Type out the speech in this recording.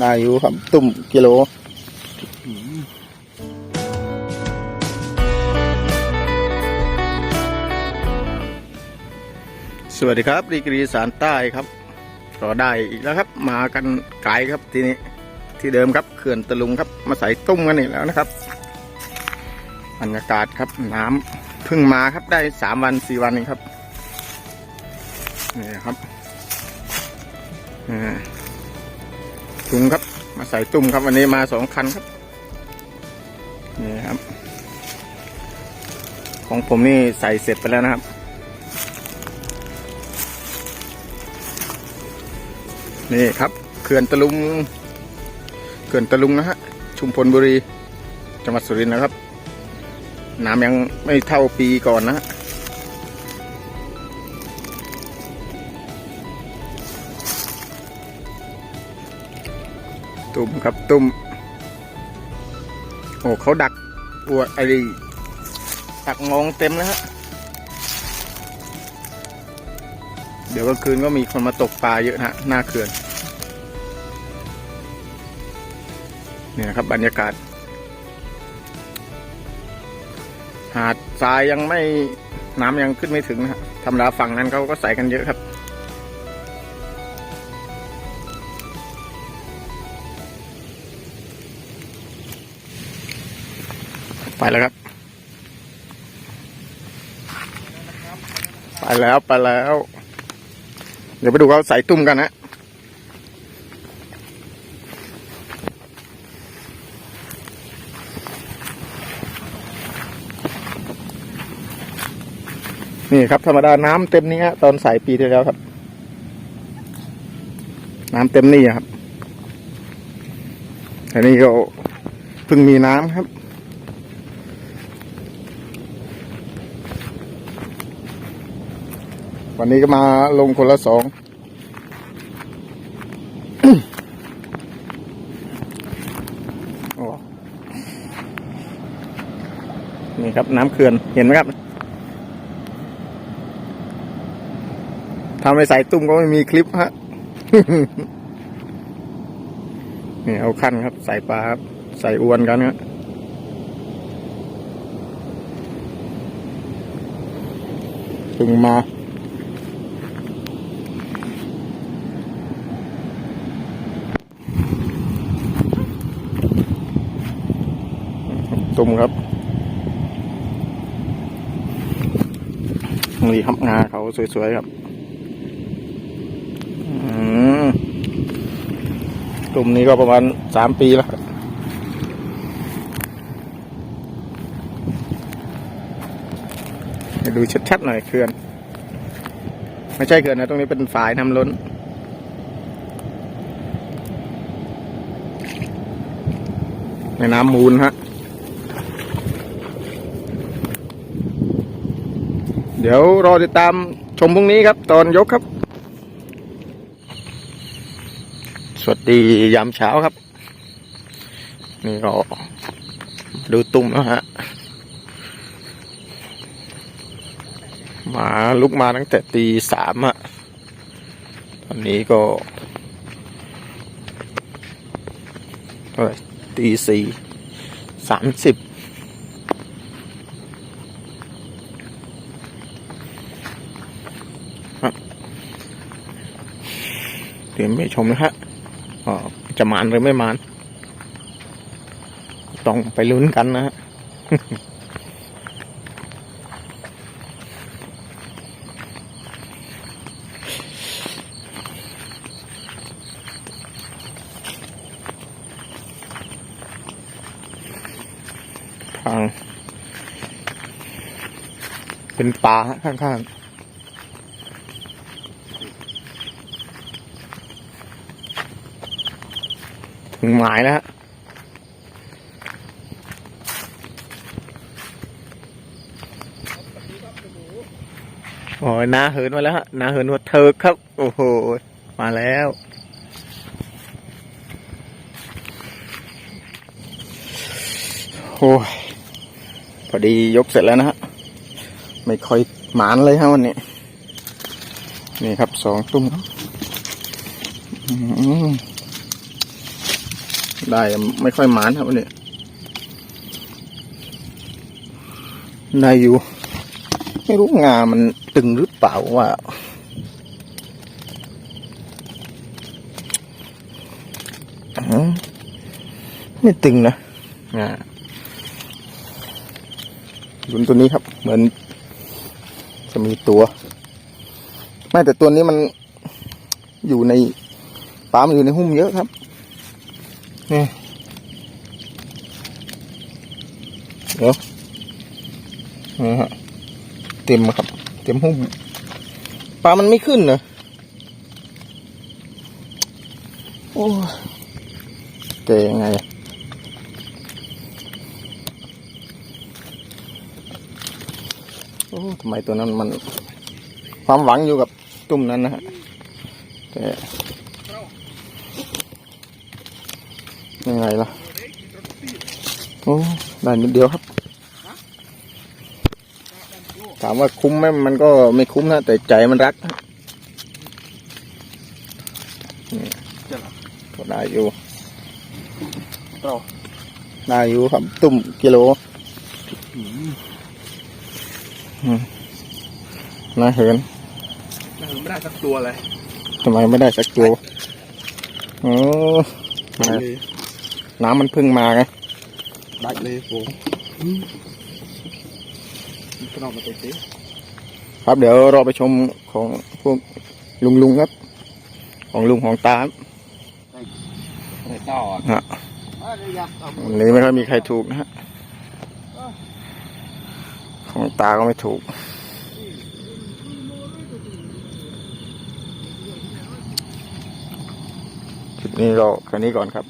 ได้อยู่ครับ ตุ่มกิโลสวัสดีครับดีกรีสารใต้ครับก็ได้อีกแล้วครับ มากันไกลครับทีนี้ที่เดิมครับเขื่อนตะลุงครับ มาใส่ตุ้มกันอีกแล้วนะครับบรรยากาศครับน้ำเพิ่งมาครับได้สามวันสี่วันเองครับนี่ครับอ่า ถุงครับ มาใส่ตุ้มครับวันนี้มาสองคันครับนี่ครับ ของผมนี่ใส่เสร็จไปแล้วนะครับ นี่ครับเขื่อนตะลุงเขื่อนตะลุงนะฮะชุมพลบุรีจังหวัดสุรินทร์นะครับน้ำยังไม่เท่าปีก่อนนะฮะ ตุ่มครับตุ่มโอ้เขาดักอวดไอ้ดักมองเต็มแล้วฮะเดี๋ยวกลางคืนก็มีคนมาตกปลาเยอะนะฮะหน้าเขื่อนนี่นะครับบรรยากาศ หาดทรายยังไม่น้ำยังขึ้นไม่ถึงนะฮะธรรมดาฝั่งนั้นเขาก็ใส่กันเยอะครับ ไปแล้วครับ ไปแล้วไปแล้ว เดี๋ยวไปดูเขาใส่ตุ้มกันนะนี่ครับธรรมดาน้ำเต็มนี้ฮะตอนใส่ปีที่แล้วครับ น้ำเต็มนี่ครับอันนี้ก็เพิ่งมีน้ำครับ วันนี้ก็มาลงคนละสองโอ้นี่ครับน้ำเขื่อนเห็นไหมครับถ้าไม่ใส่ตุ้มก็ไม่มีคลิปฮะนี่เอาขั้นครับ ใส่ปลาครับ ใส่อวนกันครับึงมา ชมครับนี่ครับงาเขาสวยๆครับอืมกลุ่มนี้ก็ประมาณสามปีแล้วดูชัดๆหน่อยเขื่อน ไม่ใช่เขื่อนนะ ตรงนี้เป็นฝายน้ำล้น ในน้ำมูลฮะ เดี๋ยวรอติดตามชมพรุ่งนี้ครับ ตอนยกครับ สวัสดียามเช้าครับ นี่ก็ดูตุ้มแล้วฮะมาลุกมาตั้งแต่ตีสามอะตอนนี้ก็เท่าไหร่ตีสี่สามสิบ ตรียมไปชมนะฮะจะมานหรือไม่มาน ต้องไปลุ้นกันนะฮะทาง เป็นป่าข้างๆ ถึงหมายแล้วฮะโอ้ยนาเหินมาแล้วฮะนาเหินหัวเทิกครับ โอ้โห มาแล้ว โอ้ย พอดียกเสร็จแล้วนะฮะ ไม่ค่อยหมานเลยฮะวันนี้ นี่ครับสองตุ้มอืม ได้ไม่ค่อยหมานครับวันนี้ได้อยู่ ไม่รู้งามันตึงหรือเปล่าว่าอืมไม่ตึงนะงาดุนตัวนี้ครับ เหมือน จะมีตัวไม่แต่ตัวนี้มันอยู่ในปลามันอยู่ในหุ้มเยอะครับ นี่เดี๋ยวนี่ฮะ เต็มครับ เต็มหุ้มปลามันไม่ขึ้นเหรอโอ้เตะยังไงโอ้ทำไมตัวนั้นมัน ความหวังอยู่กับตุ่มนั้นนะฮะแต่ ยังไงล่ะ โอ้ได้นิดเดียวครับ ถามว่าคุ้มไหมมันก็ไม่คุ้มนะ แต่ใจมันรักนะนี่ก็ได้อยู่ได้อยู่ครับ ตุ่มกิโลอืมน่าเหินไม่ได้สักตัวเลยทำไมไม่ได้สักตัวโอ้ น้ำมันเพึ่งมาไงดักเลยโอ้ก็นอกมาเตะครับเดี๋ยวเราไปชมของพวกลุงลุงๆครับ ของลุงของตาครับอะไรต่อฮะวันนี้ไม่ค่อยมีใครถูกนะฮะของตาก็ไม่ถูกคลิปนี้เราแค่นี้ก่อนครับ